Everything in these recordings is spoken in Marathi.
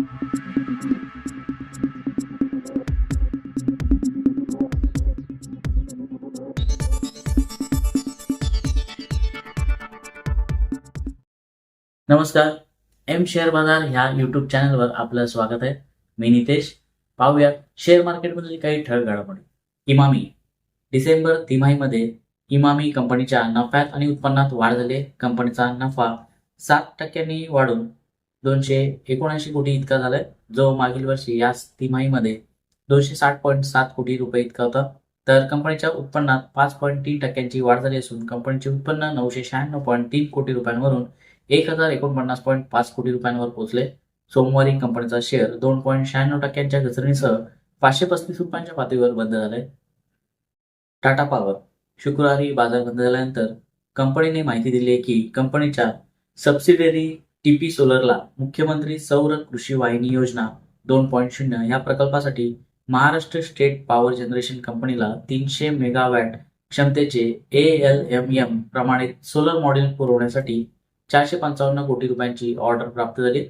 नमस्कार. एम शेअर बाजार ह्या युट्यूब चॅनलवर आपलं स्वागत आहे. मी नितेश. पाहूया शेअर मार्केटमधील काही ठळ घडामोडी. इमामी. डिसेंबर तिमाहीमध्ये इमामी कंपनीच्या नफ्यात आणि उत्पन्नात वाढ झाली कंपनीचा नफा सात टक्क्यांनी वाढून दोनशे एकोणऐंशी कोटी इतका झालाय. जो मागील वर्षी याच तिमाहीमध्ये दोनशे साठ पॉईंट सात कोटी रुपये इतका होता. तर कंपनीच्या उत्पन्नात पाच पॉईंट तीन टक्क्यांची वाढ झाली असून कंपनीचे उत्पन्न नऊशे शहाण्णव पॉईंट तीन कोटी रुपयांवरून एक हजार एकोणपन्नास पॉईंट पाच कोटी रुपयांवर पोहोचले. सोमवारी कंपनीचा शेअर दोन पॉईंट शहाण्णव टक्क्यांच्या घसरणीसह पाचशे पस्तीस रुपयांच्या पातळीवर बंद झालाय टाटा पॉवर शुक्रवारी बाजार बंद झाल्यानंतर कंपनीने माहिती दिली आहे की कंपनीच्या सबसिडियरी टीपी सोलरला मुख्यमंत्री सौर कृषी वाहिनी योजना दोन पॉईंट शून्य या प्रकल्पासाठी महाराष्ट्र स्टेट पॉवर जनरेशन कंपनीला तीनशे मेगावॅट क्षमतेचे ए एल एम एम प्रमाणित सोलर मॉड्यूल पुरवण्यासाठी चारशे पंचावन्न कोटी रुपयांची ऑर्डर प्राप्त झाली.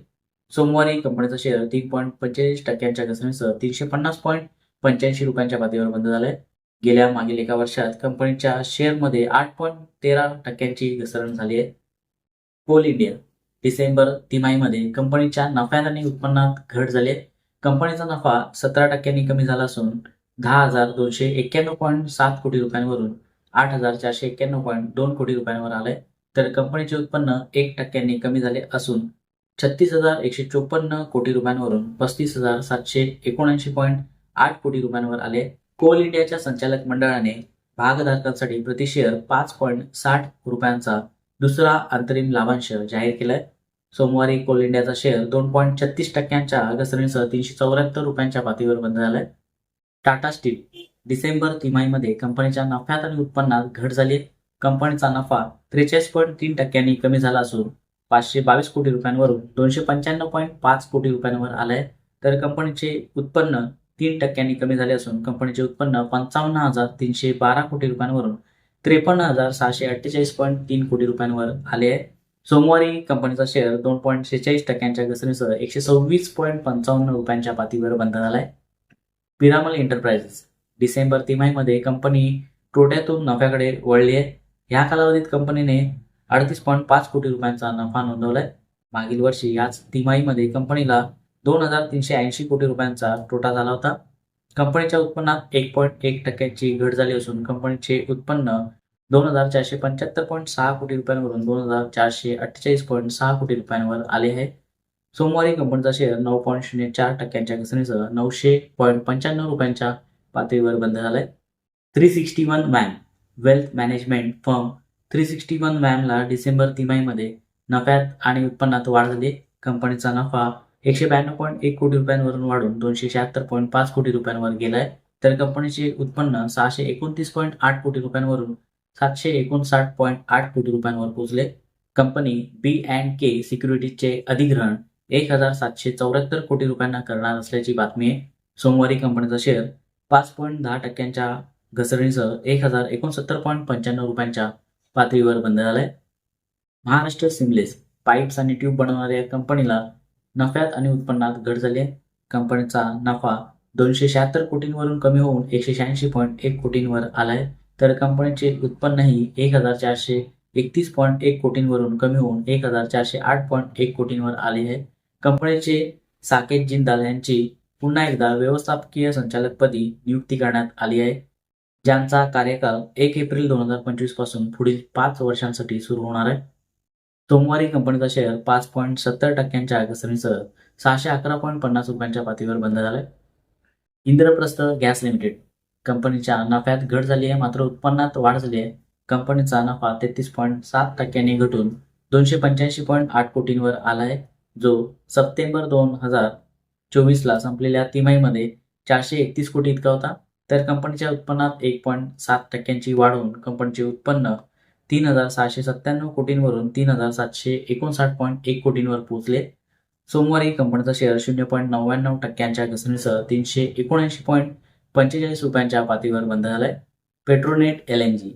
सोमवारी कंपनीचा शेअर तीन पॉईंट पंचेचाळीस टक्क्यांच्या घसरणीसह तीनशे पन्नास पॉईंट पंच्याऐंशी रुपयांच्या पातळीवर बंद झालाय. गेल्या मागील एका वर्षात कंपनीच्या शेअरमध्ये आठ पॉईंट तेरा टक्क्यांची घसरण झाली आहे. कोल इंडिया डिसेंबर तिमाहीमध्ये कंपनीच्या नफ्यात आणि उत्पन्नात घट झाली. कंपनीचा नफा सतरा टक्क्यांनी कमी झाला असून दहा हजार दोनशे एक्क्याण्णव पॉईंट सात कोटी रुपयांवरून आठ हजार चारशे एक्क्याण्णव पॉईंट दोन कोटी रुपयांवर आलंय. तर कंपनीचे उत्पन्न एक टक्क्यांनी कमी झाले असून छत्तीस हजार एकशे चोपन्न कोटी रुपयांवरून पस्तीस हजार सातशे एकोणऐंशी पॉईंट आठ कोटी रुपयांवर आले. कोल इंडियाच्या संचालक मंडळाने भागधारकांसाठी प्रतिशेअर पाच पॉईंट साठ रुपयांचा दुसरा अंतरिम लाभांश जाहीर केलाय. सोमवारी कोल इंडियाचा शेअर दोन पॉईंट छत्तीस टक्क्यांच्या घसरणीसह तीनशे चौऱ्याहत्तर रुपयांच्या पातळीवर बंद झालाय. टाटा स्टील डिसेंबर तिमाहीमध्ये कंपनीच्या नफ्यात आणि उत्पन्नात घट झाली कंपनीचा नफा त्रेचाळीस पॉईंट तीन टक्क्यांनी कमी झाला असून पाचशे बावीस कोटी रुपयांवरून दोनशे पंच्याण्णव पॉईंट पाच कोटी रुपयांवर आलंय. तर कंपनीचे उत्पन्न तीन टक्क्यांनी कमी झाले असून कंपनीचे उत्पन्न पंचावन्न हजार तीनशे बारा कोटी रुपयांवरून त्रेपन्न हजार सहाशे अठ्ठेचाळीस पॉईंट तीन कोटी रुपयांवर आले आहे. सोमवारी कंपनीचा शेअर दोन पॉईंट शेहेचाळीस टक्क्यांच्या घसरणीसह एकशे सव्वीस पॉईंट पंचावन्न रुपयांच्या पातळीवर बंद झाला आहे पिरामल एंटरप्राइजेस डिसेंबर तिमाहीमध्ये कंपनी तोट्यातून नफ्याकडे वळली आहे. ह्या कालावधीत कंपनीने अडतीस पॉईंट पाच कोटी रुपयांचा नफा नोंदवला आहे मागील वर्षी याच तिमाहीमध्ये कंपनीला दोन हजार तीनशे ऐंशी कोटी रुपयांचा तोटा झाला होता. कंपनीच्या उत्पन्नात एक पॉईंट एक टक्क्याची घट झाली असून कंपनीचे उत्पन्न दोन हजार चारशे पंच्याहत्तर पॉईंट सहा कोटी रुपयांवरून दोन हजार चारशे अठ्ठेचाळीस पॉईंट सहा कोटी रुपयांवर आले आहे. सोमवारी कंपनीचा शेअर नऊ पॉईंट शून्य चार टक्क्यांच्या घसरणीसह नऊशे पॉईंट पंच्याण्णव रुपयांच्या पातळीवर बंद झालाय. Three sixty one वॅम wealth management firm three sixty one वॅमला December तिमाहीमध्ये नफ्यात आणि उत्पन्नात वाढ झाली. कंपनीचा नफा एकशे ब्याण्णव पॉईंट एक कोटी रुपयांवरून वाढून दोनशे शहात्तर पॉईंट पाच कोटी रुपयांवर गेलाय. तर कंपनीचे उत्पन्न सहाशे एकोणतीस पॉईंट आठ कोटी रुपयांवरून सातशे एकोणसाठ पॉईंट आठ कोटी रुपयांवर पोहोचले. कंपनी बी अँड के सिक्युरिटीजचे अधिग्रहण एक हजार सातशे चौऱ्याहत्तर कोटी रुपयांना करणार असल्याची बातमी आहे. सोमवारी कंपनीचा शेअर पाच पॉईंट दहा टक्क्यांच्या घसरणीसह एक हजार एकोणसत्तर पॉईंट पंच्याण्णव रुपयांच्या पातळीवर बंद झालाय. महाराष्ट्र सिमलेस पाईप्स आणि ट्यूब बनवणाऱ्या कंपनीला नफ्यात आणि उत्पन्नात घट झाली आहे. कंपनीचा नफा दोनशे शहात्तर कोटींवरून कमी होऊन एकशे शहाऐंशी पॉईंट एक कोटींवर आलाय तर कंपनीचे उत्पन्नही एक हजार चारशे एकतीस पॉईंट एक कोटींवरून कमी होऊन एक हजार चारशे आठ पॉईंट एक कोटींवर आले आहे. कंपनीचे साकेत जिंदाल यांची पुन्हा एकदा व्यवस्थापकीय संचालकपदी नियुक्ती करण्यात आली आहे. ज्यांचा कार्यकाळ एक एप्रिल दोन हजार पंचवीसपासून पुढील पाच वर्षांसाठी सुरू होणार आहे. सोमवारी कंपनीचा शेअर पाच पॉईंट सत्तर टक्क्यांच्या घसरणीसह सहाशे अकरा पॉईंट पन्नास रुपयांच्या पातळीवर बंद झालाय. Indraprastha Gas Limited. कंपनीच्या नफ्यात घट झाली आहे मात्र उत्पन्नात वाढ झाली आहे. कंपनीचा नफा तेहतीस पॉईंट सात टक्क्यांनी घटून दोनशे पंच्याऐंशी पॉईंट आठ कोटींवर आला आहे जो सप्टेंबर दोन हजार चोवीसला संपलेल्या तिमाहीमध्ये चारशे एकतीस कोटी इतका होता. तर कंपनीच्या उत्पन्नात एक पॉईंट सात टक्क्यांची वाढून कंपनीचे उत्पन्न तीन हजार सहाशे सत्त्याण्णव कोटींवरून तीन हजार सातशे एकोणसाठ पॉईंट एक कोटींवर पोहोचले. सोमवारी कंपनीचा शेअर शून्य पॉईंट नव्याण्णव टक्क्यांच्या घसरणीसह तीनशे एकोणऐंशी पॉईंट पंचेचाळीस रुपयांच्या पातळीवर बंद झालाय. Petronet L N G.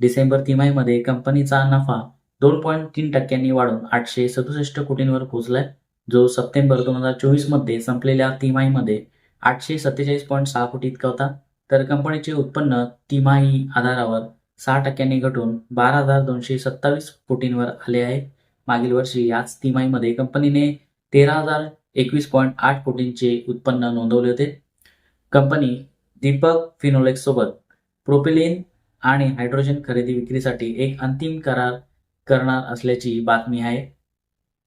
December तिमाहीमध्ये कंपनीचा नफा दोन पॉईंट तीन टक्क्यांनी वाढून आठशे सदुसष्ट कोटींवर पोहोचलाय जो सप्टेंबर दोन हजार चोवीसमध्ये संपलेल्या तिमाहीमध्ये आठशे सत्तेचाळीस पॉईंट सहा कोटी इतका होता. तर कंपनीचे उत्पन्न तिमाही आधारावर सहा टक्क्यांनी घटून बारा हजार दोनशे सत्तावीस कोटींवर आले आहे. मागील वर्षी याच तिमाहीमध्ये कंपनीने तेरा हजार एकवीस पॉईंट आठ कोटींचे उत्पन्न नोंदवले होते. कंपनी दीपक फिनोलेक्स सोबत प्रोपिलिन आणि हायड्रोजन खरेदी विक्रीसाठी एक अंतिम करार करणार असल्याची बातमी आहे.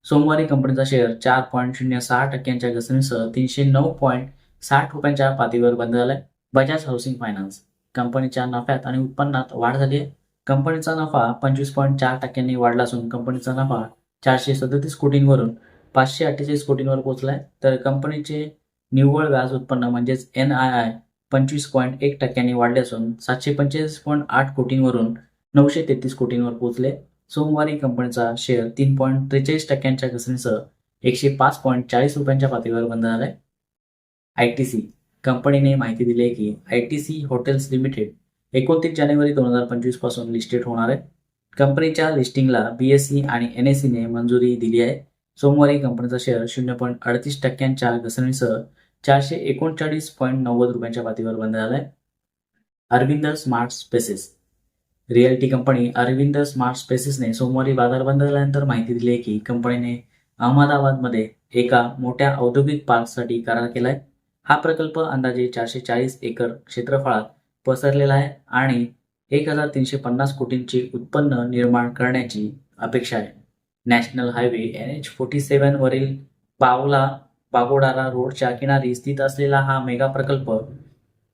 सोमवारी कंपनीचा शेअर चार पॉईंट शून्य सहा टक्क्यांच्या घसरणीसह तीनशे नऊ पॉईंट साठ रुपयांच्या पातळीवर बंद झालाय. बजाज हाऊसिंग फायनान्स कंपनीच्या नफ्यात आणि उत्पन्नात वाढ झाली आहे. कंपनीचा नफा पंचवीस पॉईंट चार टक्क्यांनी वाढला असून कंपनीचा नफा चारशे सदतीस कोटींवरून पाचशे अठ्ठेचाळीस कोटींवर पोहोचलाय. तर कंपनीचे निव्वळ व्याज उत्पन्न म्हणजेच एन आय आय पंचवीस पॉईंट एक टक्क्यांनी वाढले असून सातशे पंचेचाळीस पॉईंट आठ कोटींवरून नऊशे तेहतीस कोटींवर पोहोचले. सोमवारी कंपनीचा शेअर तीन पॉईंट त्रेचाळीस टक्क्यांच्या घसरणीसह एकशे पाच पॉईंट चाळीस रुपयांच्या पातळीवर बंद झालाय. आय टी सी कंपनीने माहिती दिली आहे की I T C Hotels Limited एकोणतीस जानेवारी दोन हजार पंचवीसपासून लिस्टेड होणार आहे. कंपनीच्या लिस्टिंगला बी एस सी आणि एन एस सीने मंजुरी दिली आहे. सोमवारी कंपनीचा शेअर शून्य पॉईंट अडतीस टक्क्यांच्या घसरणीसह चारशे एकोणचाळीस पॉईंट नव्वद रुपयांच्या पातळीवर बंद झालाय Arvind Smart Spaces. Realty company Arvind Smart स्पेसेसने सोमवारी बाजार बंद झाल्यानंतर माहिती दिली आहे की कंपनीने अहमदाबादमध्ये एका मोठ्या औद्योगिक पार्कसाठी करार केला आहे हा प्रकल्प अंदाजे चारशे चाळीस एकर क्षेत्रफळात पसरलेला आहे आणि एक हजार तीनशे पन्नास कोटींचे उत्पन्न निर्माण करण्याची अपेक्षा आहे. National highway N H forty सेव्हनवरील पावला बागोडारा रोडच्या किनारी स्थित असलेला हा मेगा प्रकल्प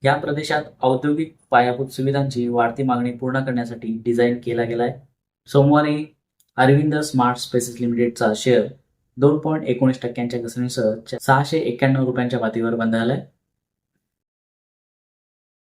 या प्रदेशात औद्योगिक पायाभूत सुविधांची वाढती मागणी पूर्ण करण्यासाठी डिझाईन केला गेला आहे. सोमवारी अरविंद स्मार्ट स्पेसेस लिमिटेडचा शेअर दोन पॉईंट एकोणीस टक्क्यांच्या घसरणीसह सहाशे एक्क्याण्णव रुपयांच्या पातळीवर बंद झालाय.